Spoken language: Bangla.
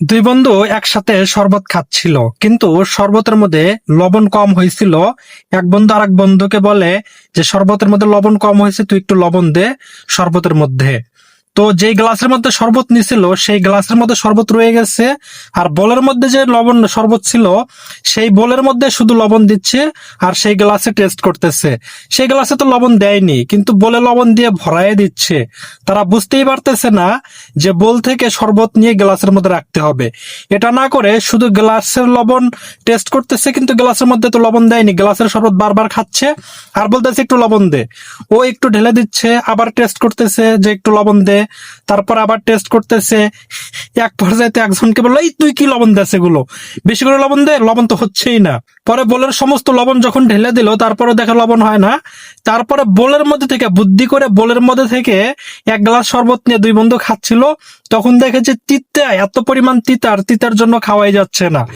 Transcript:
দুই বন্ধু একসাথে শরবত খাচ্ছিল, কিন্তু শরবতের মধ্যে লবণ কম হয়েছিল। এক বন্ধু আর এক বন্ধুকে বলে যে, শরবতের মধ্যে লবণ কম হয়েছে, তুই একটু লবণ দে শরবতের মধ্যে। তো যেই গ্লাসের মধ্যে শরবত নিছিল, সেই গ্লাসের মধ্যে শরবত রয়ে গেছে, আর বলের মধ্যে যে লবণ শরবত ছিল, সেই বলের মধ্যে শুধু লবণ দিচ্ছে, আর সেই গ্লাসে টেস্ট করতেছে। সেই গ্লাসে তো লবণ দেয়নি, কিন্তু বলে লবণ দিয়ে ভরায় দিচ্ছে। তারা বুঝতেই পারতেছে না যে বল থেকে শরবত নিয়ে গ্লাসের মধ্যে রাখতে হবে। এটা না করে শুধু গ্লাসের লবণ টেস্ট করতেছে, কিন্তু গ্লাসের মধ্যে তো লবণ দেয়নি। গ্লাসের শরবত বারবার খাচ্ছে, আর বলতেছে একটু লবণ দে। ও একটু ঢেলে দিচ্ছে, আবার টেস্ট করতেছে যে একটু লবণ দে। তারপর আবার টেস্ট করতেছে। এক পর্যায়ে একজনকে বলল, এই তুই কি লবণ দেস এগুলো? বেশি করে লবণ দে, লবণ তো হচ্ছেই না। পরে বোলের সমস্ত লবণ যখন ঢেলে দিল তারপরে দেখা লবণ হয় না। তারপরে বোলের মধ্যে থেকে, বুদ্ধি করে বোলের মধ্যে থেকে এক গ্লাস শরবত নিয়ে দুই বন্ধু খাচ্ছিল। তখন দেখে যে তিতা, এত পরিমাণ তিতার তিতার জন্য খাওয়াই যাচ্ছে না।